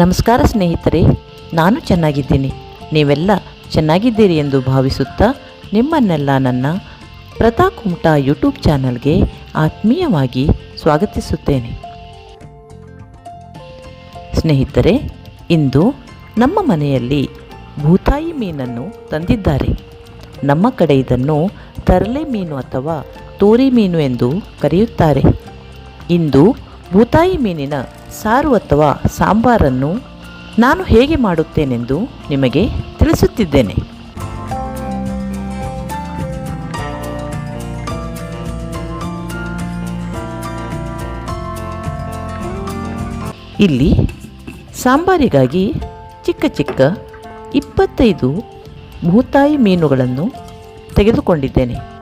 ನಮಸ್ಕಾರ ಸ್ನೇಹಿತರೆ, ನಾನು ಚೆನ್ನಾಗಿದ್ದೀನಿ. ನೀವೆಲ್ಲ ಚೆನ್ನಾಗಿದ್ದೀರಿ ಎಂದು ಭಾವಿಸುತ್ತಾ ನಿಮ್ಮನ್ನೆಲ್ಲ ನನ್ನ ಪ್ರತಾಪ್ ಕುಮಟಾ ಯೂಟ್ಯೂಬ್ ಚಾನಲ್ಗೆ ಆತ್ಮೀಯವಾಗಿ ಸ್ವಾಗತಿಸುತ್ತೇನೆ. ಸ್ನೇಹಿತರೆ, ಇಂದು ನಮ್ಮ ಮನೆಯಲ್ಲಿ ಭೂತಾಯಿ ಮೀನನ್ನು ತಂದಿದ್ದಾರೆ. ನಮ್ಮ ಕಡೆ ಇದನ್ನು ತರಲೆ ಮೀನು ಅಥವಾ ತೋರಿ ಮೀನು ಎಂದು ಕರೆಯುತ್ತಾರೆ. ಇಂದು ಭೂತಾಯಿ ಮೀನಿನ ಸಾರು ಅಥವಾ ಸಾಂಬಾರನ್ನು ನಾನು ಹೇಗೆ ಮಾಡುತ್ತೇನೆಂದು ನಿಮಗೆ ತಿಳಿಸುತ್ತಿದ್ದೇನೆ. ಇಲ್ಲಿ ಸಾಂಬಾರಿಗಾಗಿ ಚಿಕ್ಕ ಚಿಕ್ಕ ಇಪ್ಪತ್ತೈದು ಭೂತಾಯಿ ಮೀನುಗಳನ್ನು ತೆಗೆದುಕೊಂಡಿದ್ದೇನೆ.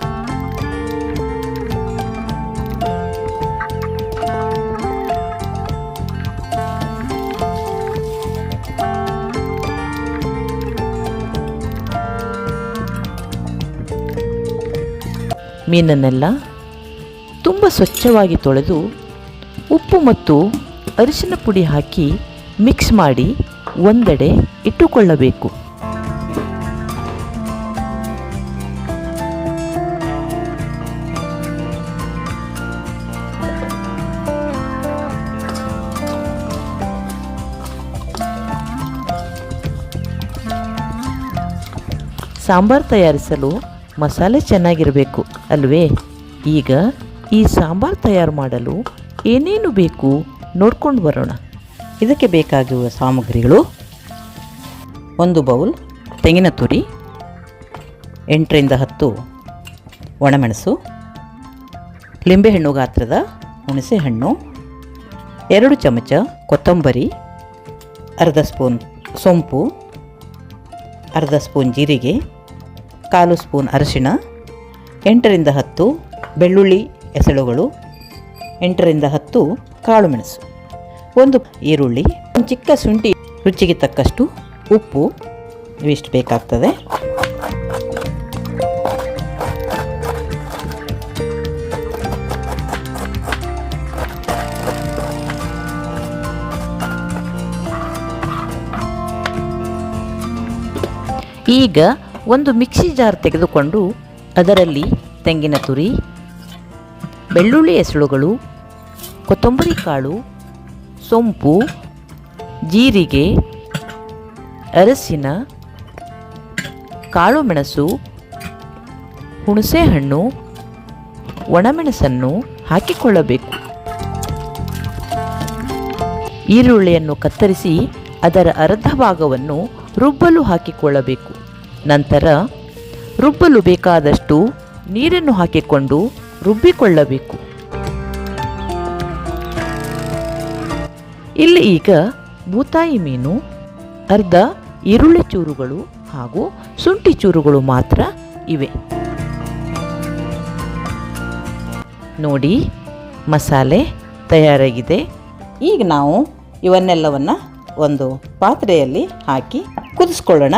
ಮೀನನ್ನೆಲ್ಲ ತುಂಬ ಸ್ವಚ್ಛವಾಗಿ ತೊಳೆದು ಉಪ್ಪು ಮತ್ತು ಅರಿಶಿನ ಪುಡಿ ಹಾಕಿ ಮಿಕ್ಸ್ ಮಾಡಿ ಒಂದೆಡೆ ಇಟ್ಟುಕೊಳ್ಳಬೇಕು. ಸಾಂಬಾರು ತಯಾರಿಸಲು ಮಸಾಲೆ ಚೆನ್ನಾಗಿರಬೇಕು, ಅಲ್ವೇ? ಈಗ ಈ ಸಾಂಬಾರು ತಯಾರು ಮಾಡಲು ಏನೇನು ಬೇಕು ನೋಡ್ಕೊಂಡು ಬರೋಣ. ಇದಕ್ಕೆ ಬೇಕಾಗಿರುವ ಸಾಮಗ್ರಿಗಳು ಒಂದು ಬೌಲ್ ತೆಂಗಿನ ತುರಿ, ಎಂಟರಿಂದ ಹತ್ತು ಒಣಮೆಣಸು ಲಿಂಬೆಹಣ್ಣು ಗಾತ್ರದ ಹುಣಸೆಹಣ್ಣು ಎರಡು ಚಮಚ ಕೊತ್ತಂಬರಿ, ಅರ್ಧ ಸ್ಪೂನ್ ಸೊಂಪು, ಅರ್ಧ ಸ್ಪೂನ್ ಜೀರಿಗೆ ಕಾಲು ಸ್ಪೂನ್ ಅರಿಶಿಣ, ಎಂಟರಿಂದ ಹತ್ತು ಬೆಳ್ಳುಳ್ಳಿ ಎಸಳುಗಳು ಎಂಟರಿಂದ ಹತ್ತು ಕಾಳು ಮೆಣಸು, ಒಂದು ಈರುಳ್ಳಿ, ಒಂದು ಚಿಕ್ಕ ಶುಂಠಿ. ರುಚಿಗೆ ತಕ್ಕಷ್ಟು ಉಪ್ಪು, ಇವಿಷ್ಟು ಬೇಕಾಗ್ತದೆ. ಈಗ ಒಂದು ಮಿಕ್ಸಿ ಜಾರ್ ತೆಗೆದುಕೊಂಡು ಅದರಲ್ಲಿ ತೆಂಗಿನ ತುರಿ, ಬೆಳ್ಳುಳ್ಳಿ ಎಸಳುಗಳು ಕೊತ್ತಂಬರಿ ಕಾಳು, ಸೊಂಪು, ಜೀರಿಗೆ, ಅರಸಿನ ಕಾಳು ಮೆಣಸು ಹುಣಸೆಹಣ್ಣು, ಒಣಮೆಣಸನ್ನು ಹಾಕಿಕೊಳ್ಳಬೇಕು. ಈರುಳ್ಳಿಯನ್ನು ಕತ್ತರಿಸಿ ಅದರ ಅರ್ಧ ಭಾಗವನ್ನು ರುಬ್ಬಲು ಹಾಕಿಕೊಳ್ಳಬೇಕು. ನಂತರ ರುಬ್ಬಲು ಬೇಕಾದಷ್ಟು ನೀರನ್ನು ಹಾಕಿಕೊಂಡು ರುಬ್ಬಿಕೊಳ್ಳಬೇಕು. ಇಲ್ಲಿ ಈಗ ಬೂತಾಯಿ ಮೀನು, ಅರ್ಧ ಈರುಳ್ಳಿ ಚೂರುಗಳು ಹಾಗೂ ಶುಂಠಿ ಚೂರುಗಳು ಮಾತ್ರ ಇವೆ. ನೋಡಿ, ಮಸಾಲೆ ತಯಾರಾಗಿದೆ. ಈಗ ನಾವು ಇವನ್ನೆಲ್ಲವನ್ನು ಒಂದು ಪಾತ್ರೆಯಲ್ಲಿ ಹಾಕಿ ಕುದಿಸ್ಕೊಳ್ಳೋಣ.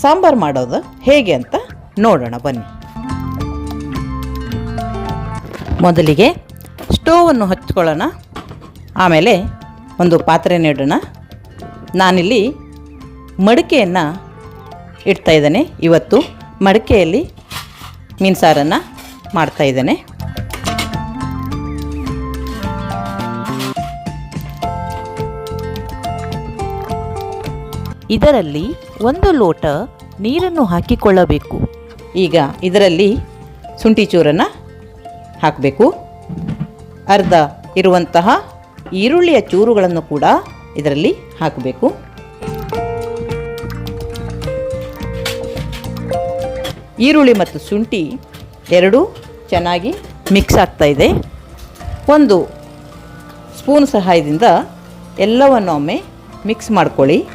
ಸಾಂಬಾರು ಮಾಡೋದು ಹೇಗೆ ಅಂತ ನೋಡೋಣ, ಬನ್ನಿ. ಮೊದಲಿಗೆ ಸ್ಟೋವನ್ನು ಹಚ್ಕೊಳ್ಳೋಣ. ಆಮೇಲೆ ಒಂದು ಪಾತ್ರೆ ನೀಡೋಣ. ನಾನಿಲ್ಲಿ ಮಡಿಕೆಯನ್ನು ಇಡ್ತಾ ಇದ್ದೇನೆ. ಇವತ್ತು ಮಡಿಕೆಯಲ್ಲಿ ಮಾಡ್ತಾ ಇದ್ದೇನೆ. ಇದರಲ್ಲಿ ಒಂದು ಲೋಟ ನೀರನ್ನು ಹಾಕಿಕೊಳ್ಳಬೇಕು. ಈಗ ಇದರಲ್ಲಿ ಶುಂಠಿ ಚೂರನ್ನು ಹಾಕಬೇಕು. ಅರ್ಧ ಇರುವಂತಹ ಈರುಳ್ಳಿಯ ಚೂರುಗಳನ್ನು ಕೂಡ ಇದರಲ್ಲಿ ಹಾಕಬೇಕು. ಈರುಳ್ಳಿ ಮತ್ತು ಶುಂಠಿ ಎರಡೂ ಚೆನ್ನಾಗಿ ಮಿಕ್ಸ್ ಆಗ್ತಾ ಇದೆ. ಒಂದು ಸ್ಪೂನ್ ಸಹಾಯದಿಂದ ಎಲ್ಲವನ್ನೊಮ್ಮೆ ಮಿಕ್ಸ್ ಮಾಡ್ಕೊಳ್ಳಿ.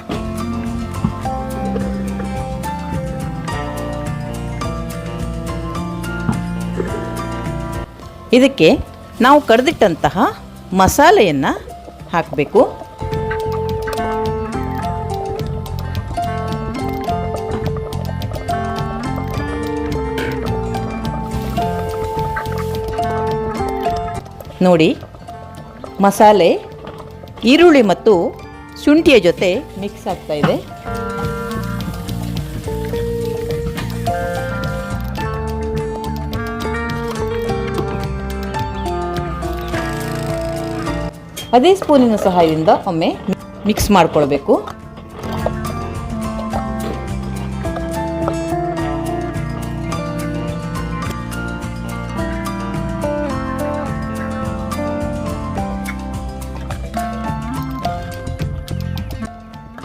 ಇದಕ್ಕೆ ನಾವು ಕಡ್ದಿಟ್ಟಂತಹ ಮಸಾಲೆಯನ್ನು ಹಾಕಬೇಕು. ನೋಡಿ ಮಸಾಲೆ ಈರುಳ್ಳಿ ಮತ್ತು ಶುಂಠಿಯ ಜೊತೆ ಮಿಕ್ಸ್ ಆಗ್ತಾ ಇದೆ. ಅದೇ ಸ್ಪೂನಿನ ಸಹಾಯದಿಂದ ಒಮ್ಮೆ ಮಿಕ್ಸ್ ಮಾಡಿಕೊಳ್ಬೇಕು.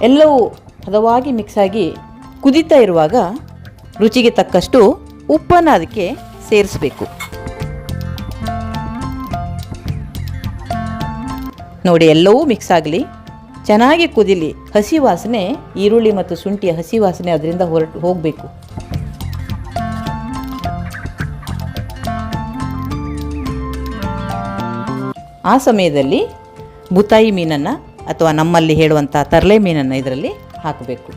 ಎಲ್ಲವೂ ಹದವಾಗಿ ಮಿಕ್ಸ್ ಆಗಿ ಕುದೀತಾ ಇರುವಾಗ ರುಚಿಗೆ ತಕ್ಕಷ್ಟು ಉಪ್ಪನ್ನು ಅದಕ್ಕೆ ಸೇರಿಸಬೇಕು. ನೋಡಿ ಎಲ್ಲವೂ ಮಿಕ್ಸ್ ಆಗಲಿ. ಚೆನ್ನಾಗಿ ಕುದಿಲಿ. ಹಸಿ ವಾಸನೆ, ಈರುಳ್ಳಿ ಮತ್ತು ಶುಂಠಿಯ ಹಸಿ ವಾಸನೆ ಅದರಿಂದ ಹೊರಟು ಹೋಗಬೇಕು. ಆ ಸಮಯದಲ್ಲಿ ಬುತಾಯಿ ಮೀನನ್ನು ಅಥವಾ ನಮ್ಮಲ್ಲಿ ಹೇಳುವಂಥ ತರಲೆ ಮೀನನ್ನು ಇದರಲ್ಲಿ ಹಾಕಬೇಕು.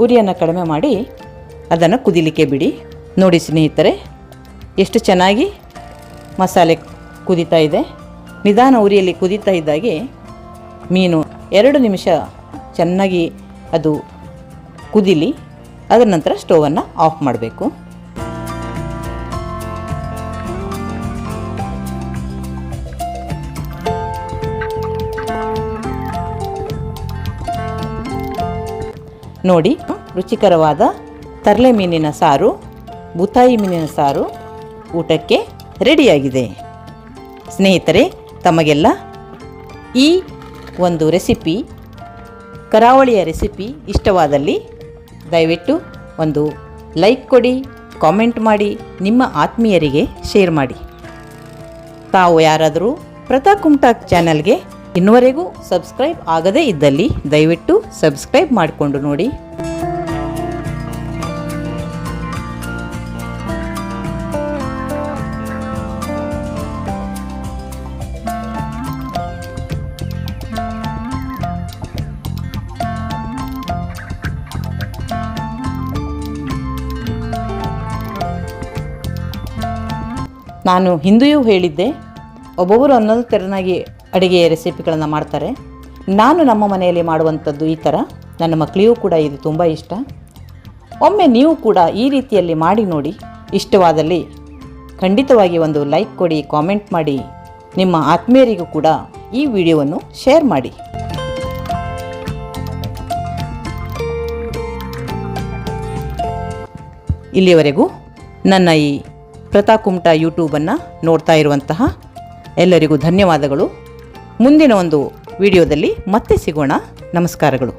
ಉರಿಯನ್ನು ಕಡಿಮೆ ಮಾಡಿ ಅದನ್ನು ಕುದಿಲಿಕ್ಕೆ ಬಿಡಿ. ನೋಡಿ ಸ್ನೇಹಿತರೆ, ಎಷ್ಟು ಚೆನ್ನಾಗಿ ಮಸಾಲೆ ಕುದೀತಾ ಇದೆ. ನಿಧಾನ ಉರಿಯಲ್ಲಿ ಕುದೀತಾ ಇದ್ದಾಗೆ ಮೀನು ಎರಡು ನಿಮಿಷ ಚೆನ್ನಾಗಿ ಅದು ಕುದಿಲಿ, ಅದರ ನಂತರ ಸ್ಟೋವನ್ನು ಆಫ್ ಮಾಡಬೇಕು. ನೋಡಿ, ರುಚಿಕರವಾದ ತರಲೆ ಮೀನಿನ ಸಾರು, ಬುತಾಯಿ ಮೀನಿನ ಸಾರು ಊಟಕ್ಕೆ ರೆಡಿಯಾಗಿದೆ. ಸ್ನೇಹಿತರೆ, ತಮಗೆಲ್ಲ ಈ ಒಂದು ರೆಸಿಪಿ, ಕರಾವಳಿಯ ರೆಸಿಪಿ ಇಷ್ಟವಾದಲ್ಲಿ ದಯವಿಟ್ಟು ಒಂದು ಲೈಕ್ ಕೊಡಿ, ಕಾಮೆಂಟ್ ಮಾಡಿ, ನಿಮ್ಮ ಆತ್ಮೀಯರಿಗೆ ಶೇರ್ ಮಾಡಿ. ತಾವು ಯಾರಾದರೂ ಪ್ರತಾಪ್ ಕುಮ್ಟಾಕ್ ಚಾನಲ್ಗೆ ಇನ್ನುವರೆಗೂ ಸಬ್ಸ್ಕ್ರೈಬ್ ಆಗದೇ ಇದ್ದಲ್ಲಿ ದಯವಿಟ್ಟು ಸಬ್ಸ್ಕ್ರೈಬ್ ಮಾಡಿಕೊಂಡು ನೋಡಿ. ನಾನು ಹಿಂದೆಯೂ ಹೇಳಿದ್ದೆ ಒಬ್ಬೊಬ್ಬರು ಒಂದೊಂದು ತೆರನಾಗಿ ಅಡುಗೆಯ ರೆಸಿಪಿಗಳನ್ನು ಮಾಡ್ತಾರೆ. ನಾನು ನಮ್ಮ ಮನೆಯಲ್ಲಿ ಮಾಡುವಂಥದ್ದು ಈ ಥರ. ನನ್ನ ಮಕ್ಕಳಿಗೂ ಕೂಡ ಇದು ತುಂಬ ಇಷ್ಟ. ಒಮ್ಮೆ ನೀವು ಕೂಡ ಈ ರೀತಿಯಲ್ಲಿ ಮಾಡಿ ನೋಡಿ. ಇಷ್ಟವಾದಲ್ಲಿ ಖಂಡಿತವಾಗಿ ಒಂದು ಲೈಕ್ ಕೊಡಿ, ಕಾಮೆಂಟ್ ಮಾಡಿ. ನಿಮ್ಮ ಆತ್ಮೀಯರಿಗೂ ಕೂಡ ಈ ವಿಡಿಯೋವನ್ನು ಶೇರ್ ಮಾಡಿ. ಇಲ್ಲಿಯವರೆಗೂ ನನ್ನ ಈ ಪ್ರತಾಕುಮಟ ಕುಮಟಾ ಯೂಟ್ಯೂಬನ್ನು ನೋಡ್ತಾ ಇರುವಂತಹ ಎಲ್ಲರಿಗೂ ಧನ್ಯವಾದಗಳು. ಮುಂದಿನ ಒಂದು ವಿಡಿಯೋದಲ್ಲಿ ಮತ್ತೆ ಸಿಗೋಣ. ನಮಸ್ಕಾರಗಳು.